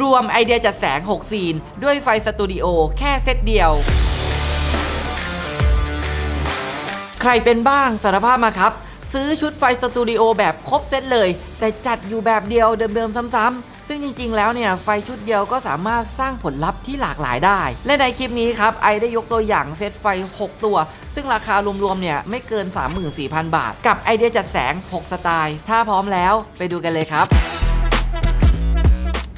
รวมไอเดียจัดแสง 6 ซีน ด้วยไฟสตูดิโอแค่เซตเดียว ใครเป็นบ้างสารภาพมาครับ ซื้อชุดไฟสตูดิโอแบบครบเซตเลย แต่จัดอยู่แบบเดียวเดิมๆซ้ำๆ ซึ่งจริงๆ แล้วเนี่ย ไฟชุดเดียวก็สามารถสร้างผลลัพธ์ที่หลากหลายได้ และในคลิปนี้ครับ ไอได้ยกตัวอย่างเซตไฟ 6 ตัว ซึ่งราคารวมๆ เนี่ยไม่เกิน 34,000 บาท กับไอเดียจัดแสง 6 สไตล์ ถ้าพร้อมแล้วไปดูกันเลยครับ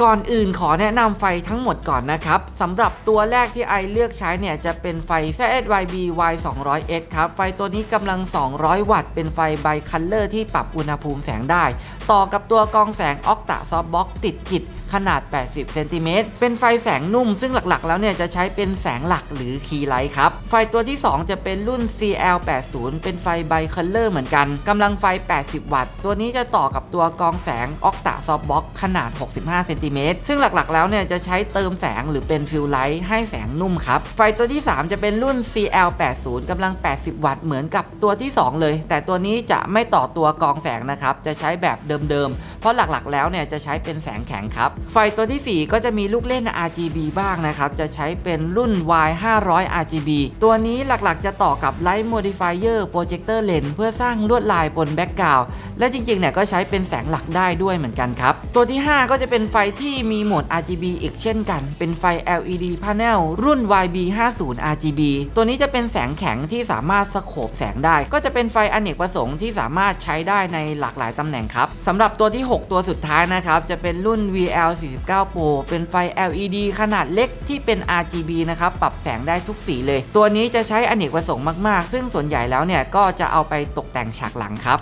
ก่อนอื่นขอแนะนำไฟทั้งหมดก่อนนะครับสำหรับตัวแรกที่ไอเลือกใช้เนี่ยจะเป็นไฟ ZYB Y 2 0 0 S ครับ ไฟตัวนี้กำลัง 200 วัตต์ เป็นไฟไบคัลเลอร์ที่ปรับอุณหภูมิแสงได้ ต่อกับตัวกองแสงออกตะซอฟบ็อกติดกิด ขนาด 80 เซนติเมตร เป็นไฟแสงนุ่ม ซึ่งหลักๆ แล้วเนี่ยจะใช้เป็นแสงหลักหรือคีย์ไลท์ครับ ไฟตัวที่ 2 จะเป็นรุ่น CL80 เป็นไฟไบคัลเลอร์เหมือนกัน กำลังไฟ 80 วัตต์ ตัวนี้จะต่อกับตัวกองแสงออกต a ซอฟบ็อกขนาด 65 เซนติเมตร ซึ่งหลักๆ แล้วเนี่ยจะใช้เติมแสงหรือเป็นฟิลไลท์ให้แสงนุ่มครับ ไฟตัวที่ 3 จะเป็นรุ่น CL80 กำลัง 80 วัตต์ เหมือนกับตัวที่ 2 เลย แต่ตัวนี้จะไม่ต่อตัวกองแสงนะครับ จะใช้แบบเดิมๆ เพราะหลักๆ แล้วเนี่ยจะใช้เป็นแสงแข็งครับไฟตัวที่ 4 ก็จะมีลูกเล่น RGB บ้างนะครับ จะใช้เป็นรุ่น Y500 RGB ตัวนี้หลักๆจะต่อกับ Light Modifier Projector Lens เพื่อสร้างลวดลายบนแบ็กกราวด์และจริงๆเนี่ยก็ใช้เป็นแสงหลักได้ด้วยเหมือนกันครับ ตัวที่ 5 ก็จะเป็นไฟที่มีโหมด RGB อีกเช่นกัน เป็นไฟ LED Panel รุ่น YB50 RGB ตัวนี้จะเป็นแสงแข็งที่สามารถสโคปแสงได้ ก็จะเป็นไฟอเนกประสงค์ที่สามารถใช้ได้ในหลากหลายตำแหน่งครับสำหรับตัวที่ 6 ตัวสุดท้ายนะครับจะเป็นรุ่น VL 49 Pro เป็นไฟ LED ขนาดเล็กที่เป็น RGB นะครับ ปรับแสงได้ทุกสีเลย ตัวนี้จะใช้อเนกประสงค์มาก ๆ ซึ่งส่วนใหญ่แล้วเนี่ย ก็จะเอาไปตกแต่งฉากหลังครับ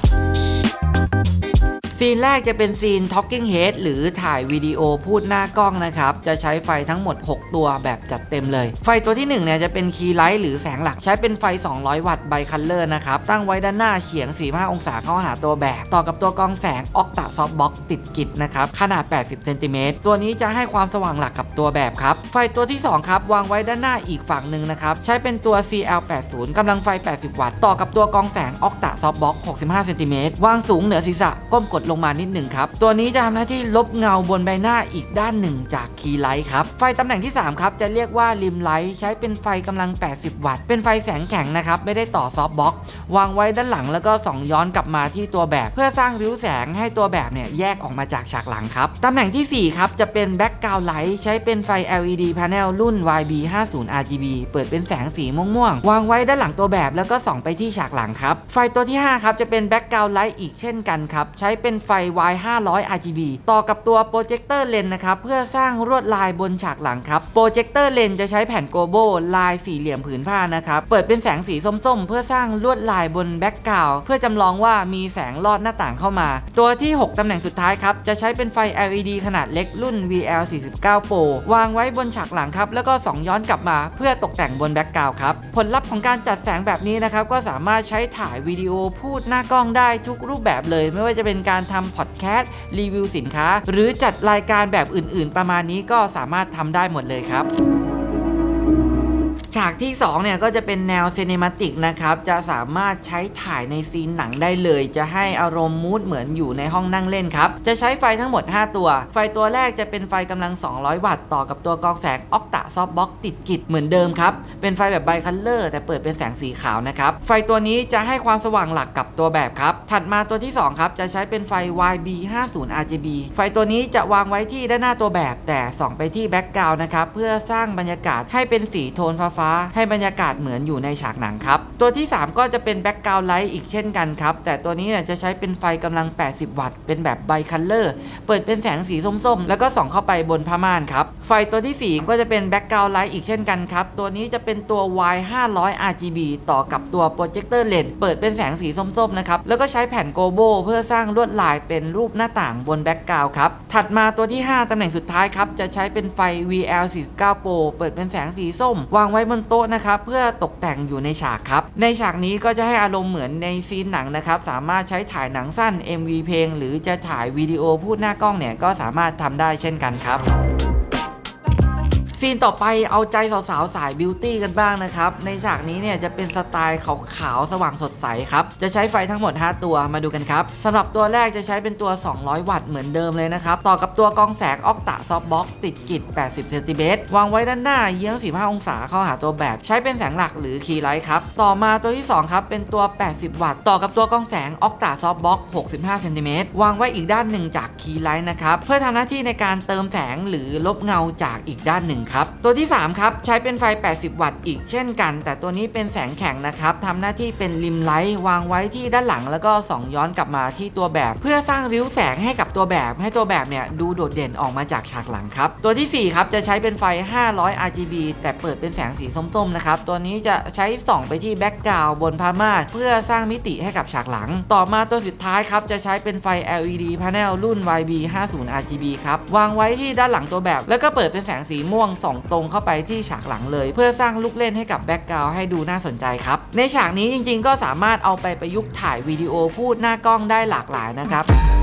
ซีนแรกจะเป็นซีน Talking Head หรือถ่ายวิดีโอพูดหน้ากล้องนะครับ จะใช้ไฟทั้งหมด 6 ตัวแบบจัดเต็มเลย ไฟตัวที่1เนี่ยจะเป็นคีย์ไลท์หรือแสงหลักใช้เป็นไฟ 200 วัตต์ไบคัลเลอร์นะครับ ตั้งไว้ด้านหน้าเฉียง 45 องศาเข้าหาตัวแบบ ต่อกับตัวกรองแสงออกต a ซอฟบ็อกติดกิจนะครับ ขนาด 80 เซนติเมตรตัวนี้จะให้ความสว่างหลักกับตัวแบบครับ ไฟตัวที่2ครับวางไว้ด้านหน้าอีกฝั่งหนึ่งนะครับใช้เป็นตัว CL80 กำลังไฟ 80 วัตต์ต่อกับตัวกรองแสงออกต a ซอฟบ็อก65 เซนติเมตรวางสูงเหนือศีรษะก้มกดลงมานิดหนึ่งครับ ตัวนี้จะทำหน้าที่ลบเงาบนใบหน้าอีกด้านหนึ่งจากคีย์ไลท์ครับ ไฟตำแหน่งที่ 3 ครับ จะเรียกว่าริมไลท์ใช้เป็นไฟกำลัง 80 วัตต์ เป็นไฟแสงแข็งนะครับ ไม่ได้ต่อซอฟต์บ็อกวางไว้ด้านหลังแล้วก็ส่องย้อนกลับมาที่ตัวแบบ เพื่อสร้างริ้วแสงให้ตัวแบบเนี่ยแยกออกมาจากฉากหลังครับตำแหน่งทีสี่ 4 ครับ จะเป็นแบ็กกราวไลท์ใช้เป็นไฟ LED panel รุ่น YB50 RGB เปิดเป็นแสงสีม่วงๆ วางไว้ด้านหลังตัวแบบแล้วก็ส่องไปที่ฉากหลังครับ ไฟตัวที่ 5 ครับ จะเป็นแบ็กกราวไลท์อีกเช่นกันครับ ใช้เป็นไฟ Y500 RGB ต่อกับตัวโปรเจคเตอร์เลนนะครับเพื่อสร้างลวดลายบนฉากหลังครับโปรเจคเตอร์เลนจะใช้แผ่นโกโบลายสี่เหลี่ยมผืนผ้านะครับเปิดเป็นแสงสีส้มๆ เพื่อสร้างลวดลายบนแบ็กกราวด์เพื่อจำลองว่ามีแสงลอดหน้าต่างเข้ามา ตัวที่ 6 ตำแหน่งสุดท้ายครับจะใช้เป็นไฟ LED ขนาดเล็กรุ่น VL49 Pro วางไว้บนฉากหลังครับแล้วก็ส่องย้อนกลับมาเพื่อตกแต่งบนแบ็กกราวด์ครับผลลัพธ์ของการจัดแสงแบบนี้นะครับก็สามารถใช้ถ่ายวิดีโอพูดหน้ากล้องได้ทุกรูปแบบเลย ไม่ว่าจะเป็นการทำพอดแคสต์รีวิวสินค้า หรือจัดรายการแบบอื่นๆ ประมาณนี้ก็สามารถทำได้หมดเลยครับ ฉากที่2เนี่ยก็จะเป็นแนวซีนิมาติกนะครับ จะสามารถใช้ถ่ายในซีนหนังได้เลย จะให้อารมณ์มูดเหมือนอยู่ในห้องนั่งเล่นครับ จะใช้ไฟทั้งหมด 5 ตัว ไฟตัวแรกจะเป็นไฟกำลัง 200 วัตต์ต่อกับตัวกองแสงออกต a ซอฟบ็อกติดกิจเหมือนเดิมครับ เป็นไฟแบบไบคัลเลอร์ แต่เปิดเป็นแสงสีขาวนะครับ ไฟตัวนี้จะให้ความสว่างหลักกับตัวแบบครับ ถัดมาตัวที่2ครับจะใช้เป็นไฟ YB50 RGB ไฟตัวนี้จะวางไว้ที่ด้านหน้าตัวแบบ แต่ส่องไปที่แบ็กกราวน์นะครับเพื่อสร้างบรรยากาศให้เป็นสีโทนฟ้าๆให้บรรยากาศเหมือนอยู่ในฉากหนังครับ ตัวที่ 3 ก็จะเป็นแบ็กกราวน์ไลท์อีกเช่นกันครับ แต่ตัวนี้เนี่ยจะใช้เป็นไฟกำลัง 80 วัตต์ เป็นแบบไบคัลเลอร์ เปิดเป็นแสงสีส้มๆ แล้วก็ส่องเข้าไปบนผ้าม่านครับ ไฟตัวทีสี่4 ก็จะเป็นแบ็กกราวน์ไลท์อีกเช่นกันครับ ตัวนี้จะเป็นตัว Y500 RGB ต่อกับตัวโปรเจคเตอร์เลนเปิดเป็นแสงสีส้มๆนะครับ แล้วก็ใช้แผ่นโกโบเพื่อสร้างลวดลายเป็นรูปหน้าต่างบนแบ็กกราวด์ครับ ถัดมาตัวที่ 5ตำแหน่งสุดท้ายครับ จะใช้เป็นไฟ VL49 Pro เปิดเป็นแสงสีส้ม วางไว้บนโต๊ะนะครับเพื่อตกแต่งอยู่ในฉากครับ ในฉากนี้ก็จะให้อารมณ์เหมือนในซีนหนังนะครับสามารถใช้ถ่ายหนังสั้น MV เพลง หรือจะถ่ายวิดีโอพูดหน้ากล้องเนี่ยก็สามารถทำได้เช่นกันครับ ซีนต่อไปเอาใจสาวๆสายบิวตี้กันบ้างนะครับ ในฉากนี้เนี่ยจะเป็นสไตล์ขาวๆสว่างสดใสครับ จะใช้ไฟทั้งหมด 5 ตัวมาดูกันครับสำหรับตัวแรกจะใช้เป็นตัว 200 วัตต์เหมือนเดิมเลยนะครับ ต่อกับตัวกองแสงออกตะซอฟบ็อกติดกิจ80 เซนติเมตรวางไว้ด้านหน้าเยื้อง 15 องศาเข้าหาตัวแบบ ใช้เป็นแสงหลักหรือคีย์ไลท์ครับต่อมาตัวที่ 2 ครับ เป็นตัว 80 วัตต์ ต่อกับตัวกองแสงออกตะซอฟบ็อก65 เซนติเมตรวางไว้อีกด้านหนึ่งจากคีย์ไลท์นะครับเพื่อทำหน้าที่ในการเติมแสงหรือลบเงาจากอีกด้านหนึ่งครับ ตัวที่ 3 ครับใช้เป็นไฟ 80 วัตต์อีกเช่นกัน แต่ตัวนี้เป็นแสงแข็งนะครับทำหน้าที่เป็นริมไลท์วางไว้ที่ด้านหลัง แล้วก็ส่องย้อนกลับมาที่ตัวแบบ เพื่อสร้างริ้วแสงให้กับตัวแบบ ให้ตัวแบบเนี่ยดูโดดเด่นออกมาจากฉากหลังครับ ตัวทีสี่4 ครับจะใช้เป็นไฟ 500 RGB แต่เปิดเป็นแสงสีส้มๆนะครับตัวนี้จะใช้ส่องไปที่แบ็กกราวด์บนผ้าม่าเพื่อสร้างมิติให้กับฉากหลัง ต่อมาตัวสุดท้ายครับจะใช้เป็นไฟ LED panel รุ่น YB 50 RGB ครับวางไว้ที่ด้านหลังตัวแบบ แล้วก็เปิดเป็นแสงสีม่วงส่องตรงเข้าไปที่ฉากหลังเลย เพื่อสร้างลูกเล่นให้กับแบ็กกราวให้ดูน่าสนใจครับ ในฉากนี้จริงๆ ก็สามารถเอาไปประยุกต์ถ่ายวิดีโอพูดหน้ากล้องได้หลากหลายนะครับ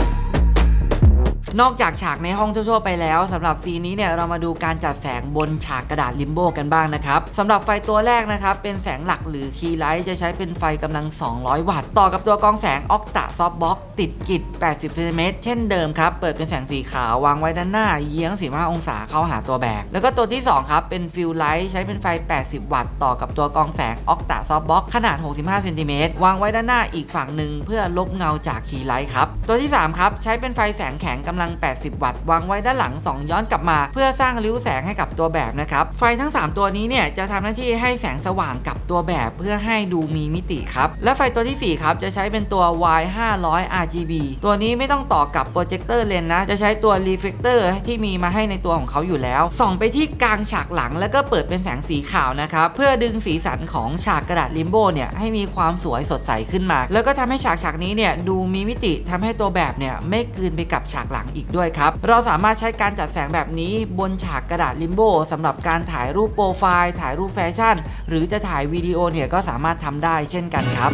นอกจากฉากในห้องทั่วๆไปแล้วสำหรับซีนนี้เนี่ยเรามาดูการจัดแสงบนฉากกระดาษลิมโบกันบ้างนะครับสำหรับไฟตัวแรกนะครับเป็นแสงหลักหรือคีย์ไลท์จะใช้เป็นไฟกำลัง 200 วัตต์ ต่อกับตัวกองแสงออกตะซอฟบ็อกติดกิจ80เซนติเมตรเช่นเดิมครับ เปิดเป็นแสงสีขาววางไว้ด้านหน้าเยื้อง15องศาเข้าหาตัวแบบแล้วก็ตัวที่ 2 ครับ เป็นฟิลไลท์ใช้เป็นไฟ 80 วัตต์ ต่อกับตัวกองแสงออกตะซอฟบ็อกขนาด 65เซนติเมตรวางไว้ด้านหน้าอีกฝั่งหนึ่งเพื่อลบเงาจากคีย์ไลท์ครับ ตัวที่สามครับ ใช้เป็นไฟแสงแข็งกำลัง80 วัตต์ วางไว้ด้านหลังสองย้อนกลับมา เพื่อสร้างริ้วแสงให้กับตัวแบบนะครับ ไฟทั้ง 3 ตัวนี้เนี่ยจะทำหน้าที่ให้แสงสว่างกับตัวแบบเพื่อให้ดูมีมิติครับ และไฟตัวที่ 4 ครับ จะใช้เป็นตัว Y 500 RGB ตัวนี้ไม่ต้องต่อกับโปรเจคเตอร์เลนนะ จะใช้ตัวรีเฟ l กเตอร์ที่มีมาให้ในตัวของเขาอยู่แล้ว ส่องไปที่กลางฉากหลังแล้วก็เปิดเป็นแสงสีขาวนะครับเพื่อดึงสีสันของฉากกระดาษลิมโบเนี่ยให้มีความสวยสดใสขึ้นมา แล้วก็ทำให้ฉากฉากนี้เนี่ยดูมีมิติทำให้ตัวแบบเนี่ยไม่กลืนไปกับฉากหลังอีกด้วยครับ เราสามารถใช้การจัดแสงแบบนี้บนฉากกระดาษลิมโบสำหรับการถ่ายรูปโปรไฟล์ถ่ายรูปแฟชั่น หรือจะถ่ายวิดีโอเนี่ยก็สามารถทำได้เช่นกันครับ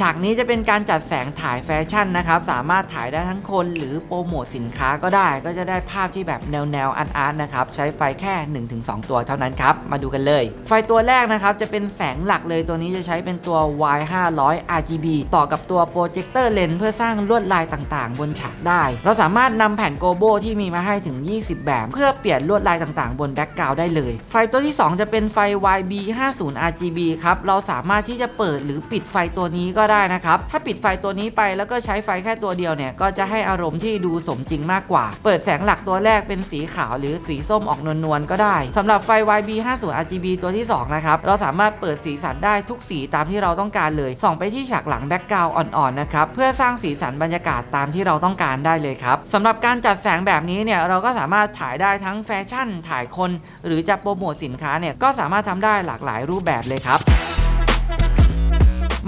ฉากนี้จะเป็นการจัดแสงถ่ายแฟชั่นนะครับ สามารถถ่ายได้ทั้งคนหรือโปรโมทสินค้าก็ได้ ก็จะได้ภาพที่แบบแนวแนวอาร์ตอาร์ตนะครับ ใช้ไฟแค่ 1-2 ตัวเท่านั้นครับ มาดูกันเลย ไฟตัวแรกนะครับ จะเป็นแสงหลักเลยตัวนี้จะใช้เป็นตัว Y 500 RGB ต่อกับตัวโปรเจคเตอร์เลนเพื่อสร้างลวดลายต่างๆ บนฉากได้ เราสามารถนำแผ่นโกโบที่มีมาให้ถึง 20 แบบ เพื่อเปลี่ยนลวดลายต่างๆ บนแบ็กกราวด์ได้เลย ไฟตัวที่ 2 จะเป็นไฟ YB 50 RGB ครับเราสามารถที่จะเปิดหรือปิดไฟตัวนี้ก็ได้นะครับ ถ้าปิดไฟตัวนี้ไปแล้วก็ใช้ไฟแค่ตัวเดียวเนี่ย ก็จะให้อารมณ์ที่ดูสมจริงมากกว่า เปิดแสงหลักตัวแรกเป็นสีขาวหรือสีส้มออกนวลๆก็ได้สำหรับไฟ YB 50 RGB ตัวที่ 2 นะครับ เราสามารถเปิดสีสันได้ทุกสีตามที่เราต้องการเลย ส่องไปที่ฉากหลังแบ็กกราวด์อ่อนๆนะครับเพื่อสร้างสีสันบรรยากาศตามที่เราต้องการได้เลยครับสำหรับการจัดแสงแบบนี้เนี่ยเราก็สามารถถ่ายได้ทั้งแฟชั่น ถ่ายคน หรือจะโปรโมทสินค้าเนี่ยก็สามารถทำได้หลากหลายรูปแบบเลยครับ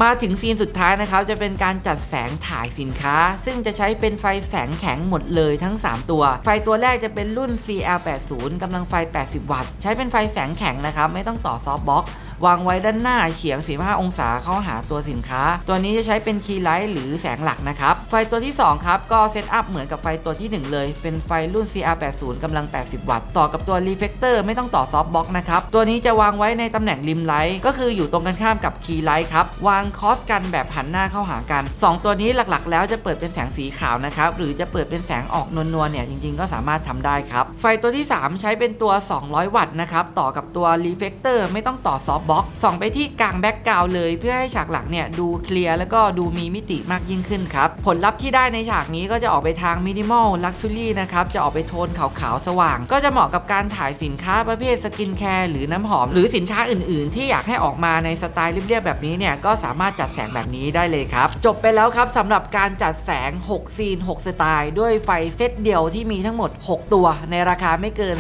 มาถึงซีนสุดท้ายนะครับจะเป็นการจัดแสงถ่ายสินค้า ซึ่งจะใช้เป็นไฟแสงแข็งหมดเลยทั้ง 3 ตัว ไฟตัวแรกจะเป็นรุ่น CL80 กำลังไฟ 80 วัตต์ ใช้เป็นไฟแสงแข็งนะครับไม่ต้องต่อซอฟต์บ็อกวางไว้ด้านหน้าเฉียง 45 องศาเข้าหาตัวสินค้า ตัวนี้จะใช้เป็นคีย์ไลท์หรือแสงหลักนะครับ ไฟตัวที่ 2 ครับ ก็เซตอัพเหมือนกับไฟตัวที่ 1 เลย เป็นไฟรุ่น CR80 กำลัง 80 วัตต์ ต่อกับตัวรีเฟกเตอร์ไม่ต้องต่อซอฟต์บ็อกนะครับ ตัวนี้จะวางไว้ในตำแหน่งริมไลท์ก็คืออยู่ตรงกันข้ามกับคีย์ไลท์ครับ วางคอสกันแบบหันหน้าเข้าหากัน 2 ตัวนี้หลักๆ แล้วจะเปิดเป็นแสงสีขาวนะครับ หรือจะเปิดเป็นแสงออกนวลๆเนี่ยจริงๆ ก็สามารถทำได้ครับ ไฟตัวที่ 3 ใช้เป็นตัว 200 วัตต์นะครับ ต่อกับตัวรีเฟกเตอร์ไม่ต้องต่อซอฟต์บ็อกส่องไปที่กลางแบ็กกราวเลย เพื่อให้ฉากหลังเนี่ยดูเคลียร์แล้วก็ดูมีมิติมากยิ่งขึ้นครับผลลัพธ์ที่ได้ในฉากนี้ก็จะออกไปทางมินิมอลลักชัวรี่นะครับ จะออกไปโทนขาวๆสว่าง ก็จะเหมาะกับการถ่ายสินค้าประเภทสกินแคร์หรือน้ำหอม หรือสินค้าอื่นๆ ที่อยากให้ออกมาในสไตล์เรียบๆแบบนี้เนี่ยก็สามารถจัดแสงแบบนี้ได้เลยครับ จบไปแล้วครับสำหรับการจัดแสง 6 ซีน 6 สไตล์ ด้วยไฟเซตเดียวที่มีทั้งหมด 6 ตัว ในราคาไม่เกิน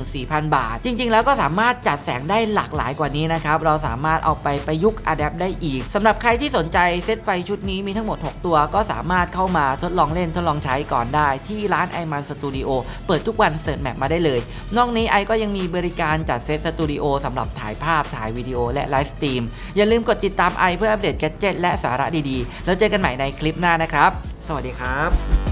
34,000 บาท จริง ๆ แล้วก็สามารถจัดแสงได้หลากหลายกว่านี้นะครับเราสามารถเอาไปประยุกต์อะแดปได้อีกสำหรับใครที่สนใจเซตไฟชุดนี้มีทั้งหมด 6 ตัวก็สามารถเข้ามาทดลองเล่นทดลองใช้ก่อนได้ที่ร้านไอมันสตูดิโอเปิดทุกวันเสิร์ชแมปมาได้เลย นอกนี้ไอก็ยังมีบริการจัดเซตสตูดิโอสำหรับถ่ายภาพถ่ายวิดีโอและไลฟ์สตรีม อย่าลืมกดติดตามไอเพื่ออัปเดตแกจเจ็ตและสาระดีๆ แล้วเจอกันใหม่ในคลิปหน้านะครับ สวัสดีครับ